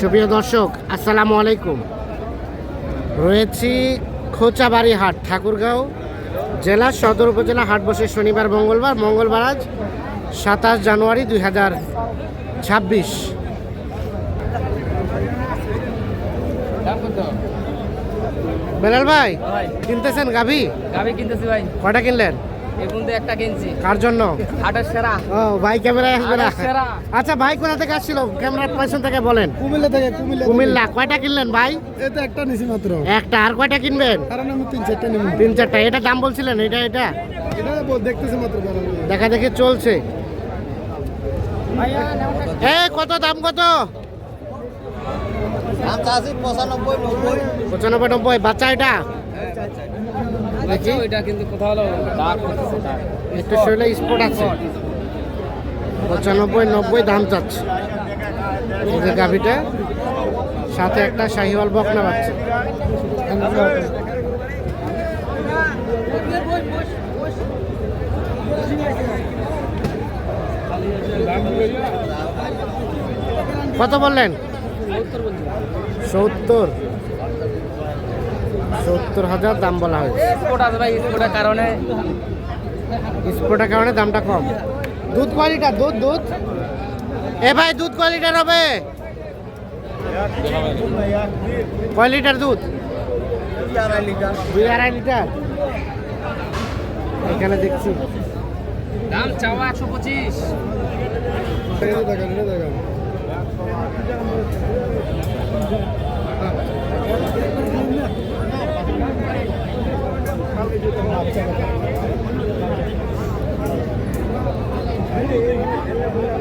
সুপ্রিয় দর্শক আসসালামু আলাইকুম। রয়েছি খোঁচাবাড়ি হাট ঠাকুরগাঁও জেলা সদর উপজেলা হাট বসে শনিবার মঙ্গলবার। মঙ্গলবার আজ সাতাশ জানুয়ারি দুই হাজার ছাব্বিশ। বেলাল ভাই কিনতেছেন গাভি? গাবি কিনতেছি ভাই। কটা কিনলেন? একটা কার জন্য? হাটের সেরা। ও ভাই ক্যামেরায় আসবে না। আচ্ছা ভাই কোথা থেকে আসছিল? ক্যামেরার পয়সা থেকে বলেন। কুমিল্লা থেকে কুমিল্লা কুমিল্লা কয়টা কিনলেন ভাই? এটা একটা নিছি মাত্র। একটা আর কয়টা কিনবেন? কারণ আমি তিন চারটা নেব। তিন চারটা এটা দাম বলছিলেন এটা এটা? এটা দেখতেছি মাত্র। দেখা দেখি চলছে। এ কত দাম কত? পঁচানব্বই নব্বই। বাচ্চা এটা? দেখি এটা কিন্তু কোথাও হলো। দাগ একটু শরীরে স্পট আছে। পঁচানব্বই নব্বই দাম চাচ্ছে। গাভিটা সাথে একটা শাহিওয়াল বকনা বাচ্চা। কত বললেন? সত্তর। সত্তর হাজার দাম বলা হয়েছে। স্পোর্টের কারণে। কারণে দামটা কম। দুধ কোয়ালিটার দুধ দুধ। এ ভাই দুধ কোয়ালিটার হবে কয় লিটার দুধ। দুই আড়াই লিটার। এখানে দেখছি। দাম চাওয়া একশো পঁচিশ।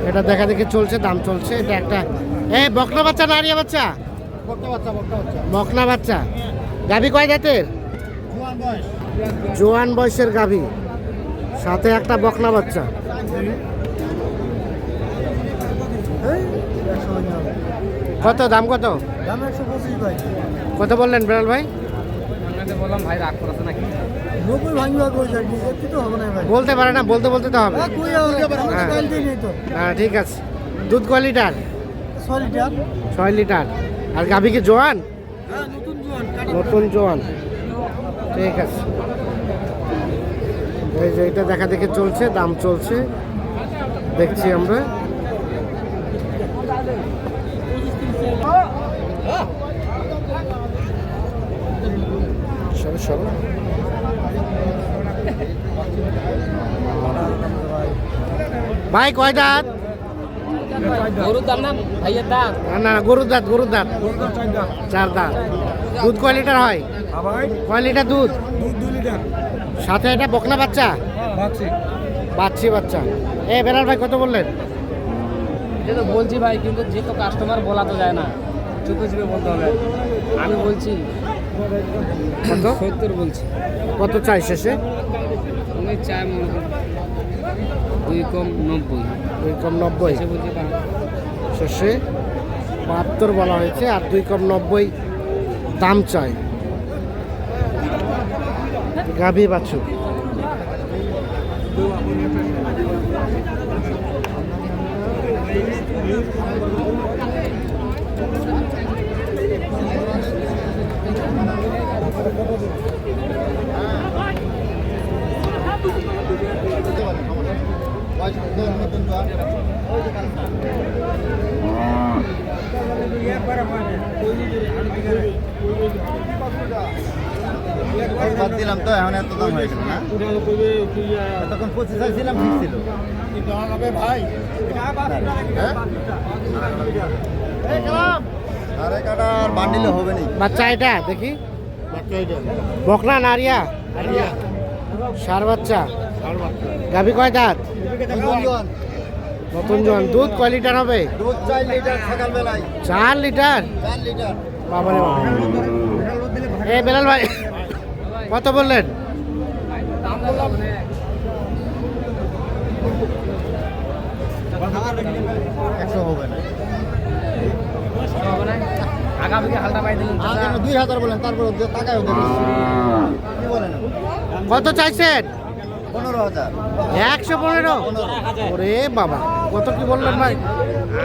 এটা। দেখা দেখি চলছে দাম চলছে এটা একটা এ বকনা বাচ্চা না আরিয়া বাচ্চা। বকনা বাচ্চা গাভী কয় জাতের জোয়ান বয়স। জোয়ান বয়সের গাভী সাথে একটা বকনা বাচ্চা। কত দাম কত। কত বললেন বেলাল ভাই আপনাকে বললাম ভাই রাগ করেছে নাকি? নব্বই ভাঙিবা কইছে, তো হবে না ভাই। বলতে পারে না বলতে বলতে তো হবে। হ্যাঁ। তো। হ্যাঁ ঠিক আছে। দুধ কয় লিটার। ছয় লিটার। আর গাভী কি জোয়ান? হ্যাঁ, নতুন জোয়ান, নতুন জোয়ান। ঠিক আছে। এই যে এটা দেখা দেখে চলছে দাম চলছে। দেখছি আমরা। ভাই কয় দাঁত? গরুর দাম না ভাইয়ের দাম? না গরুর দাঁত গরুর দাঁত। চার দাঁত। দুধ কয় লিটার হয়? আ, কয় লিটার দুধ? দুধ দুই লিটার। সাথে এটা বকনা বাচ্চা? ভাগছি। বাচ্চি। বাচ্চা এ বেলাল ভাই কত বললেন? এটা তো বলছি ভাই কিন্তু যেহেতু কাস্টমার বলা তো যায় না। চুপে চুপে বলতে হবে। আমি বলছি কত? সত্তর বলছি। কত চাই শেষে? আমি চাই মনে দুই কম নব্বই। দুই কম নব্বই। শেষে বাহাত্তর বলা হয়েছে আর দুই কম নব্বই দাম চাই। গাভী বাছুর। বাদ দিলাম তো এখন এত দাম হয়ে গেল না? তখন পঁচিশ ছিলাম ঠিক ছিল। হ্যাঁ? আরে কাটা আর বান্ডিলে হবে নি। বাচ্চা এটা দেখি। বকনা নারিয়া সার বাচ্চা। গাভী কয় দাঁত? নতুন জন দুধ কয় লিটার হবে? দুধ চার লিটার। বাবারে বাবা। এ বেলাল ভাই কত বললেন? একশো হবে না হবে না আগামী হালটা পাই দিলেন আর কেন দুই হাজার বলেন তারপর টাকায় বলেন? কত চাইছেন? পনেরো হাজার। একশো পনেরো? ওরে বাবা কত কি বললেন ভাই?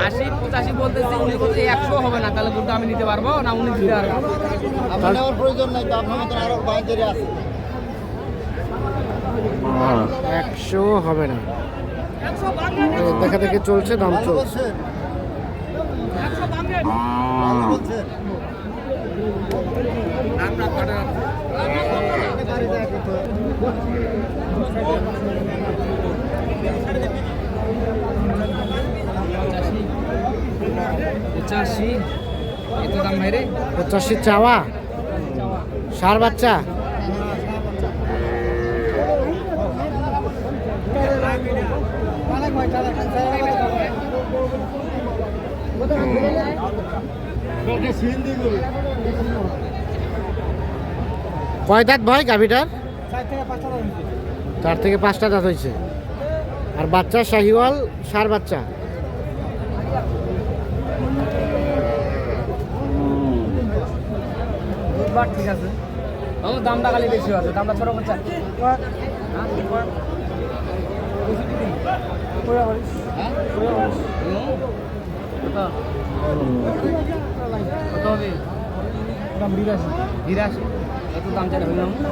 আশি পঁচাশি বলতেছি উনি বলছে একশো হবে না তাহলে দুটো আমি নিতে পারব না উনি দিতে পারব? আপনার নেওয়ার প্রয়োজন নাই তো আপনার মতন আরও বাইরে আছে। একশো হবে না। দেখা দেখে চলছে দাম চলছে। পঁচাশি। এত দাম ভাই রে। পঁচাশি চাওয়া? সার বাচ্চা? কয় দাঁত ভয় গাভিটার? চার থেকে পাঁচটা দাম দিচ্ছে চার থেকে পাঁচটা দাঁত হয়েছে। আর বাচ্চা শাহিওয়াল সার বাচ্চা? ঠিক আছে। দামটা খালি বেশি আছে দামটা ছোট করছে। কত? হবে? দাম বিরাশি। বিরাশি? এত দাম চাই হইলাম না?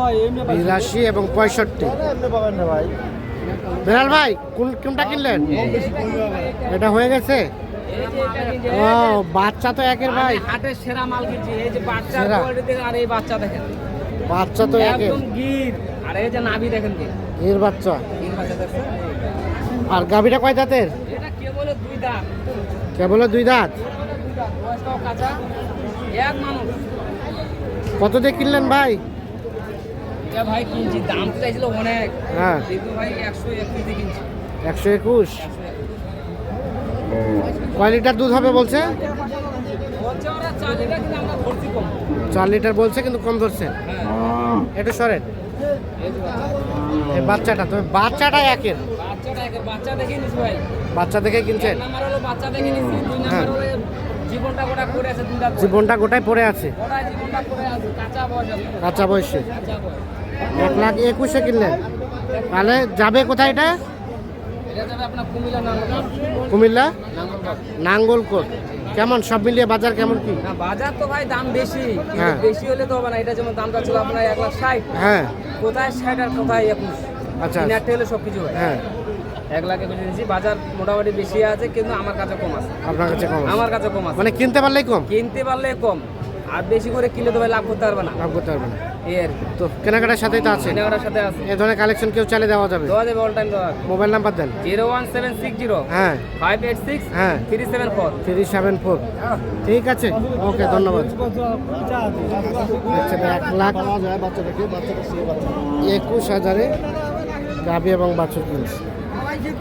ভাই এমনি বিরাশি এবং পঁয়ষট্টি। এমনি ভাই। বেলাল ভাই কোন কোনটা কিনলেন? এটা হয়ে গেছে? ও বাচ্চা তো একের ভাই। হাটের সেরা মাল কিনছি। এই যে বাচ্চা কোয়ালিটি আর এই বাচ্চা দেখেন। বাচ্চা তো একের একদম গির। আর এই যে নাভি দেখেন কি? এর বাচ্চা। গির বাচ্চা আর গাভিটা কয় দাঁতের? কে বলে দুই কেবল দুই দাঁত কত দিয়ে কিনলেন ভাই? ভাই কিনছি? দাম তো চাইছিল অনেক। হ্যাঁ। ভাই একশো একুশ দিয়ে কিনছি। একশো একুশ? কয় লিটার দুধ হবে বলছে? চার লিটার বলছে কিন্তু কম ধরছে। হ্যাঁ। একটু সরেন। বাচ্চাটা তবে বাচ্চাটা একের। বাচ্চা দেখে নিছি ভাই। বাচ্চা দেখে কিনছেন? নাম্বার হলো বাচ্চা দেখে নিছি দুই হ্যাঁ। নাম্বার হলো জীবনটা গোটা করে আছে জীবনটা গোটায় পড়ে আছে? গোটা জীবনটা করে আছে কাঁচা বয়স কাঁচা বয়সে এক লাখ একুশে কিনলেন। তাহলে যাবে কোথায় এটা? কুমিল্লা নাঙ্গলবাগ নাঙ্গলকোট। কেমন? সব মিলিয়ে বাজার কেমন কি? না বাজার তো ভাই দাম বেশি। হ্যাঁ। বেশি হলে তো হবে না। এটা যেমন দামটা ছিল আপনার এক লাখ ষাট। হ্যাঁ। কোথায় ষাট আর কোথায় একুশ? আচ্ছা। হলে সব কিছু হ্যাঁ। এক লাখে বেশি দিয়েছি। বাজার মোটামুটি বেশি আছে কিন্তু আমার কাছে কম আছে। আপনার কাছে কম আমার কাছে কম আছে। মানে কিনতে পারলেই কম? কিনতে পারলে কম। আর বেশি করে কিনলে তো লাভ করতে পারবে না। লাভ করতে পারবে না। এই আর তো কেনাকাটার সাথেই তো আছে। সিনেমাটার সাথে আছে। এ ধরনের কালেকশন কেউ চালিয়ে দেওয়া যাবে? দেওয়া যাবে অল টাইম দেওয়া মোবাইল নাম্বার দেন। Zero one seven six zero. হ্যাঁ। ফাইভ এইট সিক্স হ্যাঁ। Three seven four. Three seven four. ঠিক আছে। ওকে ধন্যবাদ। এক লাখ একুশ হাজারে গাভি এবং বাছুর কিনছে।